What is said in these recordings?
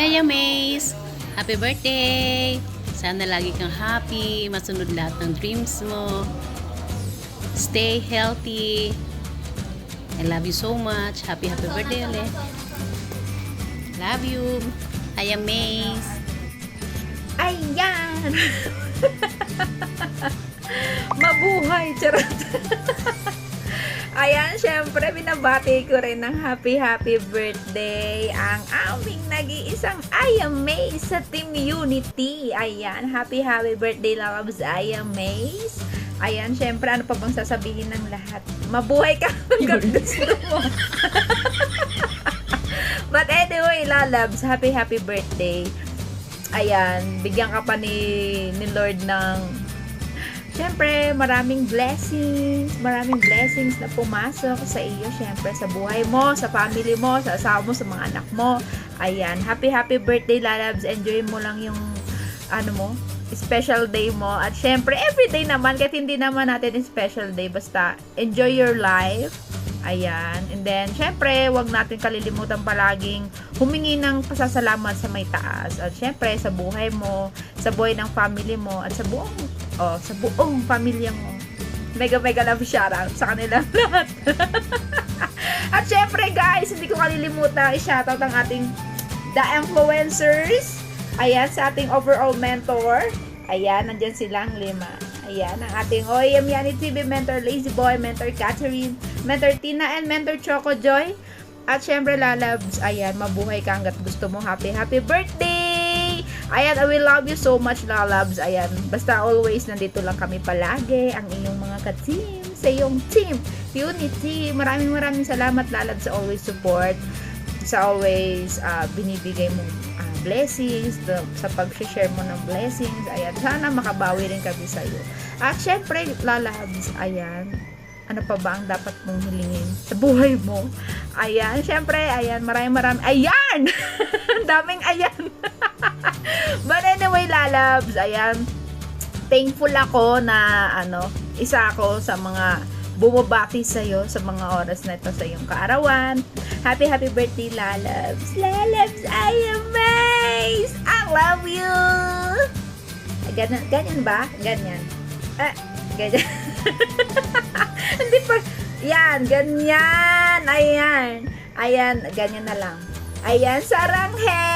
Hi, Maze! Happy birthday! Sana lagi kang happy, masunod lahat ng dreams mo. Stay healthy. I love you so much. Happy, happy birthday ulit. Love you. Hi, Maze! Ayan! Mabuhay! Charot! Ayan, syempre, binabati ko rin ng happy, happy birthday ang aming nag-iisang Aya Maze sa Team Unity. Ayan, happy, happy birthday, loves Aya Maze. Ayan, syempre, ano pa bang sasabihin ng lahat? Mabuhay ka hanggang gusto mo. But anyway, lalabs, happy, happy birthday. Ayan, bigyan ka pa ni, ni Lord ng Siyempre, maraming blessings, maraming blessings na pumasok sa iyo, siyempre, sa buhay mo, sa family mo, sa asawa mo, sa mga anak mo. Ayan, happy, happy birthday, lalabs. Enjoy mo lang yung, ano mo, special day mo. At syempre, everyday naman, kahit hindi naman natin special day, basta enjoy your life. Ayan. And then, syempre, wag natin kalilimutan palaging humingi ng pasasalamat sa may taas. At syempre, sa buhay mo, sa buhay ng family mo, at sa buong, oh, sa buong pamilya mo. Mega, mega love shoutout sa kanilang lahat. at syempre, guys, hindi ko kalilimutan i-shoutout ang ating The Influencers. Ayan, sa ating overall mentor. Ayan, nandyan silang lima. Ayan, ang ating OEM Yani TV mentor Lazy Boy, mentor Catherine, mentor Tina, and mentor Choco Joy. At syempre, lalabs, ayan, mabuhay ka hanggat gusto mo. Happy, happy birthday! Ayan, I will love you so much, lalabs. Ayan, basta always nandito lang kami palagi, ang inyong mga ka-team, sa iyong team, Unity. Maraming maraming salamat, lalabs, sa always support, sa always ah, binibigay mo ah, blessings, the, sa pag-share mo ng blessings. Ayan, sana makabawi rin kami sa iyo. At syempre, lalabs, ayan, ano pa ba ang dapat mong hilingin sa buhay mo? Ayan, syempre, ayan, maraming maraming, ayan! Ang daming ayan! But anyway, lalabs, ayan, thankful ako na, ano, isa ako sa mga bumabati sa'yo sa mga oras na ito sa iyong kaarawan. Happy, happy birthday, lalabs! Lalabs, I am amazed! I love you! Ganyan, ganyan ba? Ganyan. Ah, ganyan. Hindi pa. Yan, ganyan. Ayan. Ayan, ganyan na lang. Ayan, saranghe!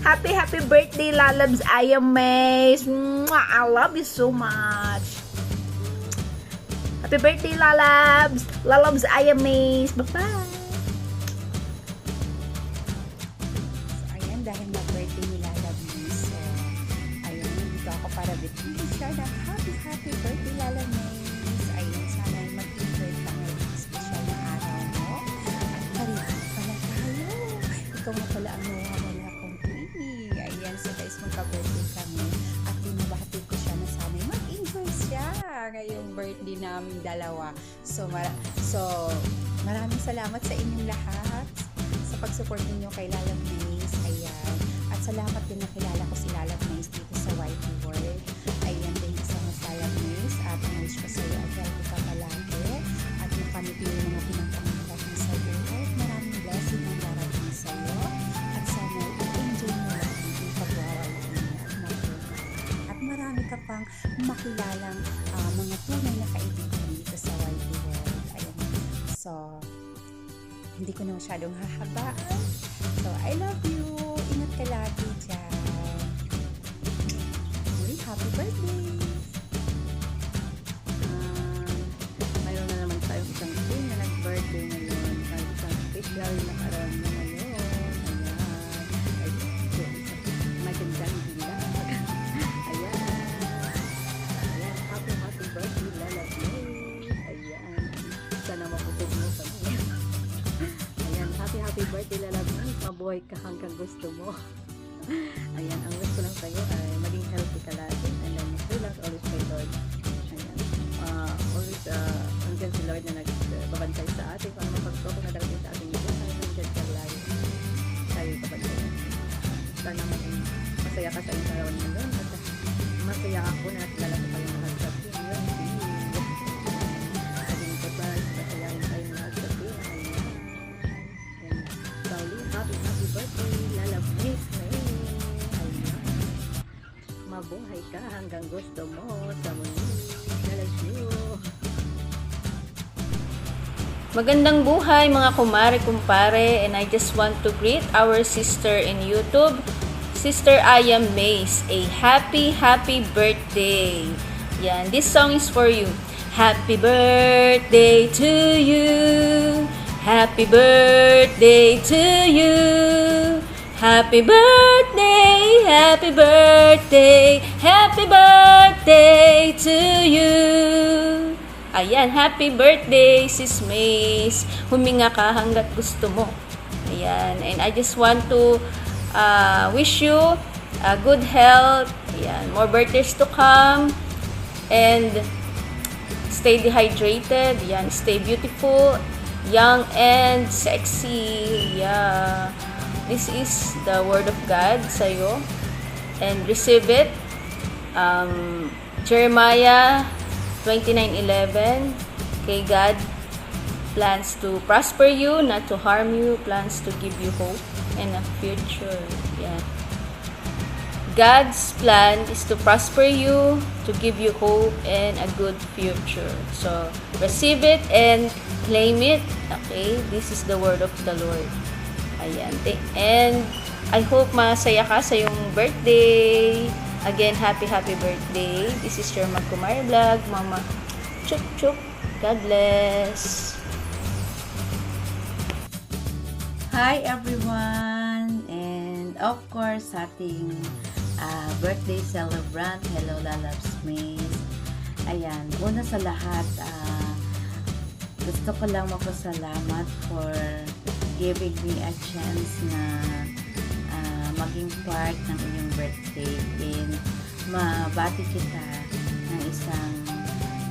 Happy, happy birthday, lalabs. I am. Mwah, I love you so much. Happy birthday, lalabs. Lalabs, I am amazed. Bye-bye. So, ayan, dahil na birthday ni Lala Miss. So, ayan, dito ako para bigyan siya ng Ikaw na pala ang nawawala kong tuwing. Ayan, so guys, magka-birthday kami. At binabati ko siya na sana ay mag-enjoy siya ngayong birthday namin dalawa. So, mara- so maraming salamat sa inyong lahat sa pag-support ninyo kay Lala Maze. Ayan. At salamat din na kilala ko si Lala Maze dito sa YT World. Hindi ko na masyadong hahabaan. So, I love you. Ingat ka lagi dyan. Muli, happy birthday! Mayroon na naman tayong isang team na nag-birthday ngayon. Isang special na Mabuhay ka hanggang gusto mo. Ayan. Ang ko lang sa'yo ay maging healthy ka lagi. And then, lang always kay Lord. Ayan. Uh, always, uh, andyan si Lord na nagbabantay sa atin. Kung ano pagkoko na darating sa ating buhay, andyan ka lagi. Tayo kabantayan. Sana maging masaya ka sa iyong karawan ngayon. At masaya ako na nakilala gusto mo sa mundo. Magandang buhay mga kumare, kumpare, and I just want to greet our sister in YouTube, Sister Aya Mace, a happy, happy birthday. Yan, this song is for you. Happy birthday to you. Happy birthday to you. Happy birthday, happy birthday, happy birthday to you. Ayan, happy birthday, Sis Mace. Huminga ka hanggat gusto mo. Ayan, and I just want to uh, wish you uh, good health. Ayan, more birthdays to come. And stay dehydrated. Ayan, stay beautiful, young, and sexy. Yeah. This is the word of God sa'yo. And receive it. Um, Jeremiah 29:11 kay God plans to prosper you not to harm you. Plans to give you hope and a future. Yeah. God's plan is to prosper you to give you hope and a good future. So receive it and claim it. Okay this is the word of the Lord ayan and I hope masaya ka sa yung birthday Again, happy, happy birthday. This is your Magkumari Vlog. Mama, chup chup. God bless. Hi everyone! And of course, ating ah, birthday celebrant, Hello Lalabs Maze. Ayan, una sa lahat, ah, gusto ko lang magpasalamat for giving me a chance na ah, maging part ng inyong birthday and mabati kita ng isang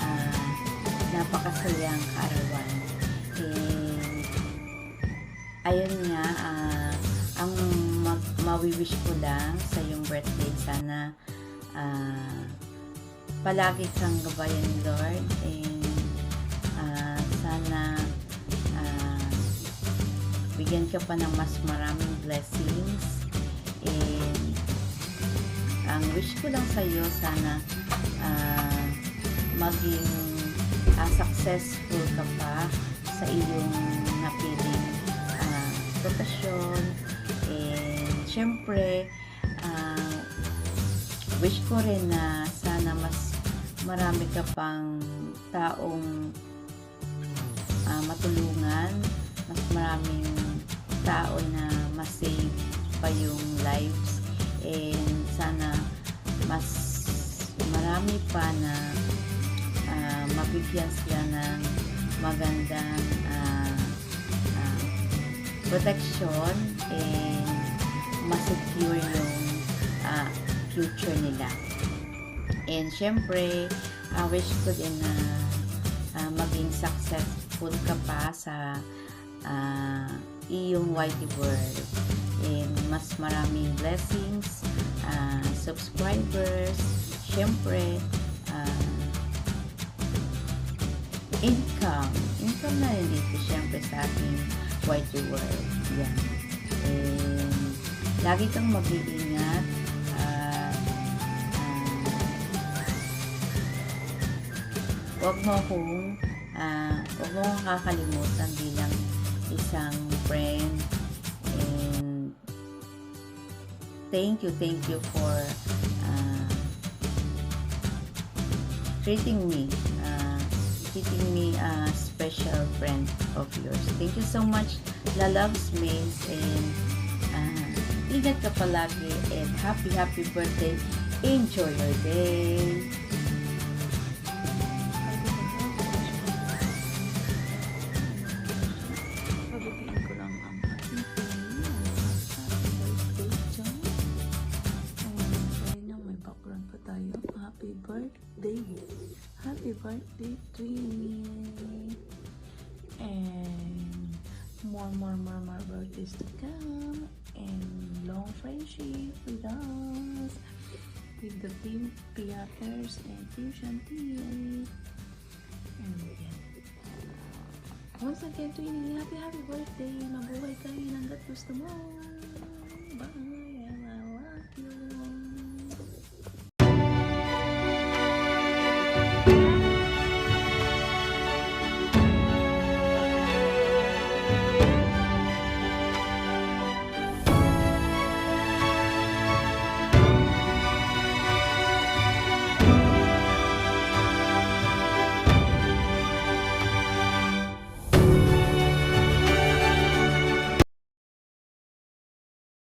ah, napakasayang kaarawan. And ayun nga, ah, ang mag, mawi-wish ko lang sa yung birthday, sana ah, palagi kang gabayan Lord and bigyan ka pa ng mas maraming blessings. And ang wish ko lang sa iyo sana ah, maging ah, successful ka pa sa iyong napiling ah, profesyon. And syempre ah, wish ko rin na sana mas marami ka pang taong ah, matulungan. Mas maraming tao na masave pa yung lives and sana mas marami pa na ah, mabigyan sila ng magandang ah, ah, protection and masecure yung ah, future nila. And syempre, uh, wish ko din na ah, maging successful ka pa sa ah, iyong whitey world. And mas maraming blessings, ah, subscribers, syempre, ah, income. Income na rin dito syempre sa ating whitey world. Yan. And lagi kang mag-iingat at ah, wag mo akong ah, wag mo akong kakalimutan bilang isang friend and thank you, thank you for ah, treating me ah, treating me a special friend of yours. Thank you so much, La Loves Maze and ah, ingat ka palagi and happy happy birthday. Enjoy your day. Birthday. Happy birthday to me. And more, more, more, more birthdays to come. And long friendship with us. With the team Piaters and Team Shantier. And. Once again, Twinnie, happy happy birthday. Mabuhay kayo hanggat gusto mo. Bye.